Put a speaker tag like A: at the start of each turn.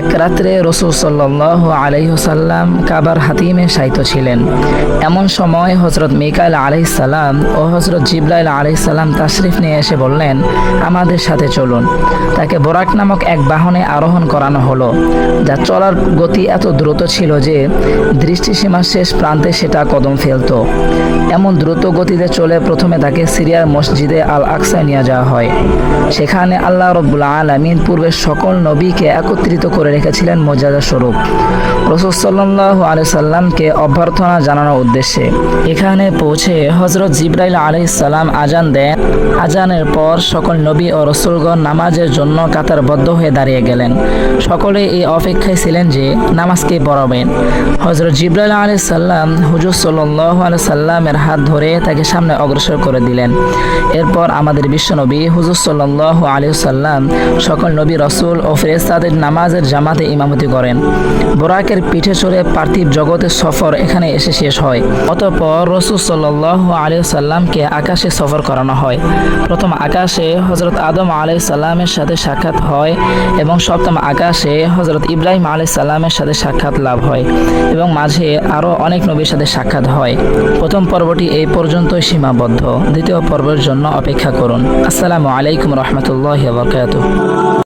A: এক রাত্রে রসুল সাল্লাহ আলহিহসাল্লাম কাবার হাতিমে শায়িত ছিলেন। এমন সময় হজরত মিকাইল আলহিসাল্লাম ও হজরত জিব্রাইল আলহিসাল্লাম তাশরিফ নিয়ে এসে বললেন, আমাদের সাথে চলুন। তাকে বোরাক নামক এক বাহনে আরোহণ করানো হলো, যা চলার গতি এত দ্রুত ছিল যে দৃষ্টিসীমার শেষ প্রান্তে সেটা কদম ফেলতো। এমন দ্রুত গতিতে চলে প্রথমে তাকে সিরিয়ার মসজিদে আল আকসায় নিয়ে যাওয়া হয়। সেখানে আল্লাহ রব্বুল আলমিন পূর্বের সকল নবীকে একত্রিত করে রেখেছিলেন মর্যাদা স্বরূপ। রসুল সাল্লাহ আলি সাল্লামকে অভ্যর্থনা জানানোর উদ্দেশ্যে এখানে পৌঁছে হজরত জিব্রাইল আলি সাল্লাম আজান দেন। আজানের পর সকল নবী ও রসুলগণ নামাজের জন্য কাতারবদ্ধ হয়ে দাঁড়িয়ে গেলেন। সকলে এই অপেক্ষায় ছিলেন যে নামাজকে পড়াবেন। হজরত জিব্রাইল আলি সাল্লাম হুজুর সাল্লাহ আলি সাল্লামের হাত ধরে তাকে সামনে অগ্রসর করে দিলেন। এরপর আমাদের বিশ্বনবী হুজুর সাল্লাহ আলী সাল্লাম সকল নবী, রসুল ও ফেরেস্তাদের নামাজের জামাতে ইমামতি করেন। বোরাকের পিঠে চড়ে পার্থিব জগতের সফর এখানে এসে শেষ হয়। অতঃপর রসুল সাল্লাহ আলী সাল্লামকে আকাশে সফর করানো হয়। প্রথম আকাশে হজরত আদম আলি সাল্লামের সাথে সাক্ষাৎ হয় এবং সপ্তম আকাশে হজরত ইব্রাহিম আলি সাল্লামের সাথে সাক্ষাৎ লাভ হয় এবং মাঝে আরও অনেক নবীর সাথে সাক্ষাৎ হয়। প্রথম পর্বটি এই পর্যন্তই সীমাবদ্ধ। দ্বিতীয় পর্বের জন্য অপেক্ষা করুন। আসসালামু আলাইকুম রহমতুল্লাহ বরকাত